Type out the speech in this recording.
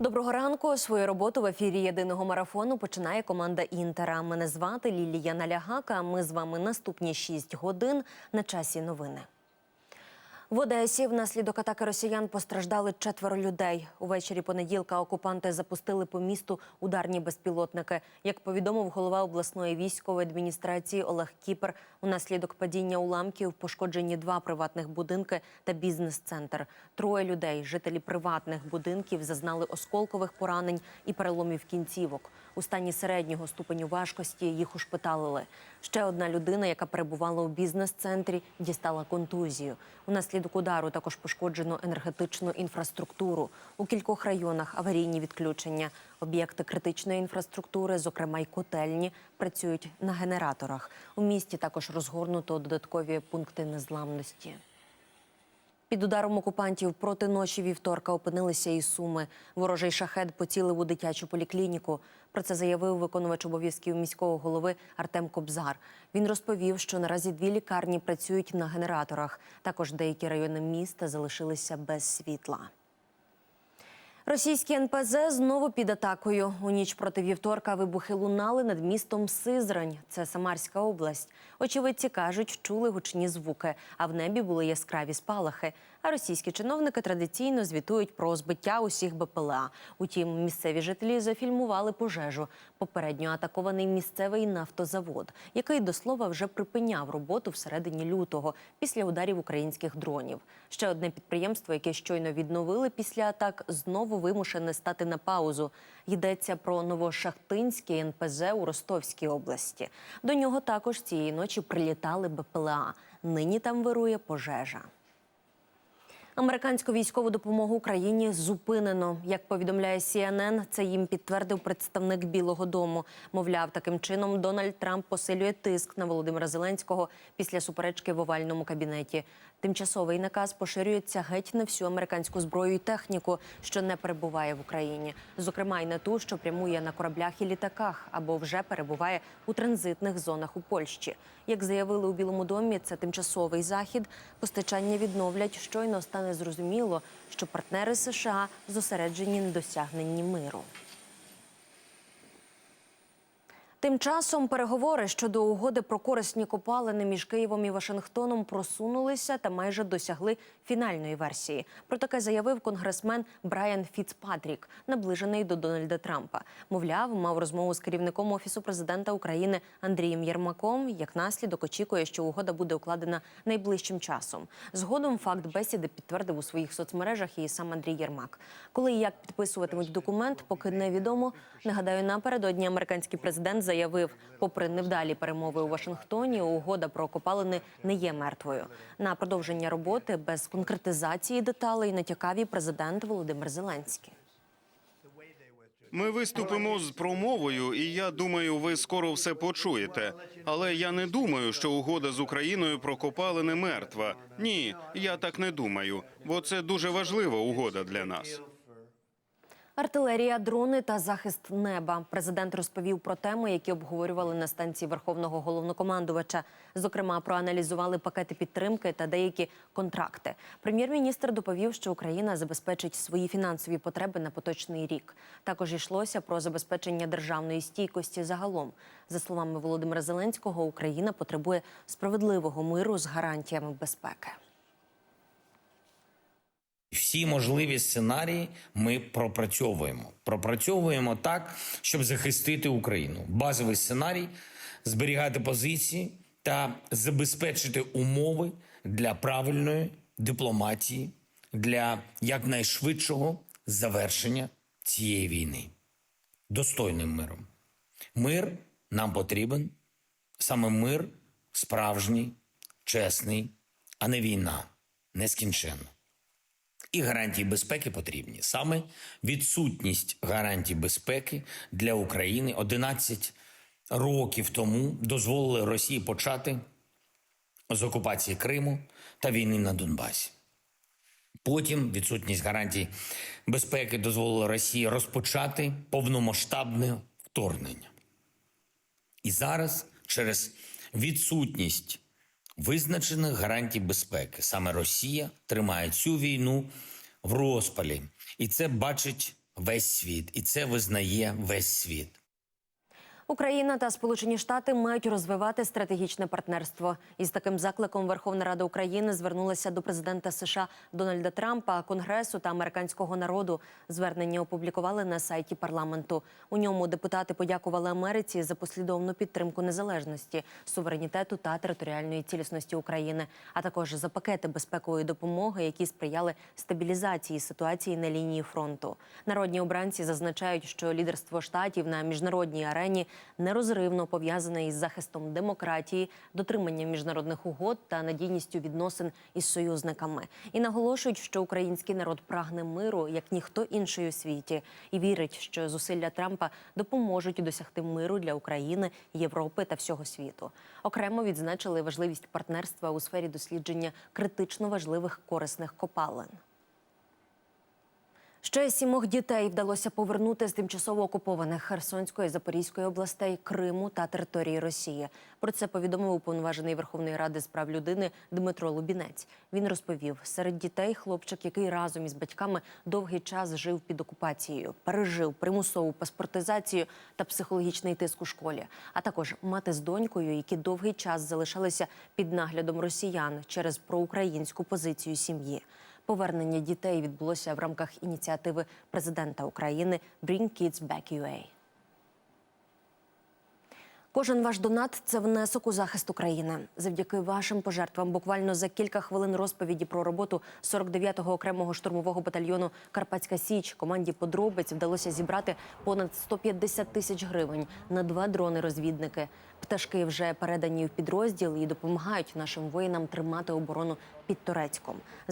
Доброго ранку. Свою роботу в ефірі єдиного марафону починає команда Інтера. Мене звати Лілія Налягака. Ми з вами наступні 6 годин на часі новини. В Одесі внаслідок атаки росіян постраждали четверо людей. Увечері понеділка окупанти запустили по місту ударні безпілотники. Як повідомив голова обласної військової адміністрації Олег Кіпер, унаслідок падіння уламків пошкоджені два приватних будинки та бізнес-центр. Троє людей, жителі приватних будинків, зазнали осколкових поранень і переломів кінцівок. У стані середнього ступеню важкості їх ушпиталили. Ще одна людина, яка перебувала у бізнес-центрі, дістала контузію. Унаслідок удару також пошкоджено енергетичну інфраструктуру. У кількох районах аварійні відключення. Об'єкти критичної інфраструктури, зокрема й котельні, працюють на генераторах. У місті також розгорнуто додаткові пункти незламності. Під ударом окупантів проти ночі вівторка опинилися і суми. Ворожий шахет поцілив у дитячу поліклініку. Про це заявив виконувач обов'язків міського голови Артем Кобзар. Він розповів, що наразі дві лікарні працюють на генераторах. Також деякі райони міста залишилися без світла. Російські НПЗ знову під атакою. У ніч проти вівторка вибухи лунали над містом Сизрань. Це Самарська область. Очевидці кажуть, чули гучні звуки, а в небі були яскраві спалахи. А російські чиновники традиційно звітують про збиття усіх БПЛА. Утім, місцеві жителі зафільмували пожежу. Попередньо атакований місцевий нафтозавод, який до слова вже припиняв роботу всередині лютого після ударів українських дронів. Ще одне підприємство, яке щойно відновили після атак, знову вимушене стати на паузу. Йдеться про Новошахтинське НПЗ у Ростовській області. До нього також цієї ночі прилітали БПЛА. Нині там вирує пожежа. Американську військову допомогу Україні зупинено. Як повідомляє CNN, це їм підтвердив представник Білого Дому. Мовляв, таким чином Дональд Трамп посилює тиск на Володимира Зеленського після суперечки в овальному кабінеті. Тимчасовий наказ поширюється геть на всю американську зброю і техніку, що не перебуває в Україні, зокрема й на ту, що прямує на кораблях і літаках або вже перебуває у транзитних зонах у Польщі. Як заявили у Білому домі, це тимчасовий захід. Постачання відновлять щойно стане зрозуміло, що партнери США зосереджені на досягненні миру. Тим часом переговори щодо угоди про корисні копалини між Києвом і Вашингтоном просунулися та майже досягли фінальної версії. Про таке заявив конгресмен Брайан Фіцпатрік, наближений до Дональда Трампа. Мовляв, мав розмову з керівником офісу президента України Андрієм Єрмаком. Як наслідок очікує, що угода буде укладена найближчим часом. Згодом факт бесіди підтвердив у своїх соцмережах і сам Андрій Єрмак. Коли і як підписуватимуть документ, поки невідомо. Нагадаю, напередодні американський президент заявив, попри невдалі перемови у Вашингтоні, угода про копалини не є мертвою. На продовження роботи без конкретизації деталей натякав і президент Володимир Зеленський. Ми виступимо з промовою, і я думаю, ви скоро все почуєте. Але я не думаю, що угода з Україною про копалини мертва. Ні, я так не думаю, бо це дуже важлива угода для нас. Артилерія, дрони та захист неба. Президент розповів про теми, які обговорювали на станції Верховного головнокомандувача. Зокрема, проаналізували пакети підтримки та деякі контракти. Прем'єр-міністр доповів, що Україна забезпечить свої фінансові потреби на поточний рік. Також йшлося про забезпечення державної стійкості загалом. За словами Володимира Зеленського, Україна потребує справедливого миру з гарантіями безпеки. Всі можливі сценарії ми пропрацьовуємо. Пропрацьовуємо так, щоб захистити Україну. Базовий сценарій зберігати позиції та забезпечити умови для правильної дипломатії, для якнайшвидшого завершення цієї війни достойним миром. Мир нам потрібен, саме мир справжній, чесний, а не війна, нескінченна. І гарантії безпеки потрібні. Саме відсутність гарантій безпеки для України 11 років тому дозволили Росії почати з окупації Криму та війни на Донбасі. Потім відсутність гарантій безпеки дозволила Росії розпочати повномасштабне вторгнення. І зараз через відсутність визначених гарантій безпеки. Саме Росія тримає цю війну в розпалі, і це бачить весь світ, і це визнає весь світ. Україна та Сполучені Штати мають розвивати стратегічне партнерство. Із таким закликом Верховна Рада України звернулася до президента США Дональда Трампа, Конгресу та американського народу. Звернення опублікували на сайті парламенту. У ньому депутати подякували Америці за послідовну підтримку незалежності, суверенітету та територіальної цілісності України, а також за пакети безпекової допомоги, які сприяли стабілізації ситуації на лінії фронту. Народні обранці зазначають, що лідерство штатів на міжнародній арені нерозривно пов'язане із захистом демократії, дотриманням міжнародних угод та надійністю відносин із союзниками. І наголошують, що український народ прагне миру як ніхто інший у світі, і вірить, що зусилля Трампа допоможуть досягти миру для України, Європи та всього світу. Окремо відзначили важливість партнерства у сфері дослідження критично важливих корисних копалин. Ще сімох дітей вдалося повернути з тимчасово окупованих Херсонської, Запорізької областей, Криму та території Росії. Про це повідомив уповноважений Верховної Ради з прав людини Дмитро Лубінець. Він розповів, серед дітей хлопчик, який разом із батьками довгий час жив під окупацією, пережив примусову паспортизацію та психологічний тиск у школі, а також мати з донькою, які довгий час залишалися під наглядом росіян через проукраїнську позицію сім'ї. Повернення дітей відбулося в рамках ініціативи президента України Bring Kids Back UA. Кожен ваш донат це внесок у захист України. Завдяки вашим пожертвам, буквально за кілька хвилин розповіді про роботу 49-го окремого штурмового батальйону Карпатська Січ команді подробиць вдалося зібрати понад 150 тисяч гривень на два дрони-розвідники. Пташки вже передані в підрозділ і допомагають нашим воїнам тримати оборону під Турецьком.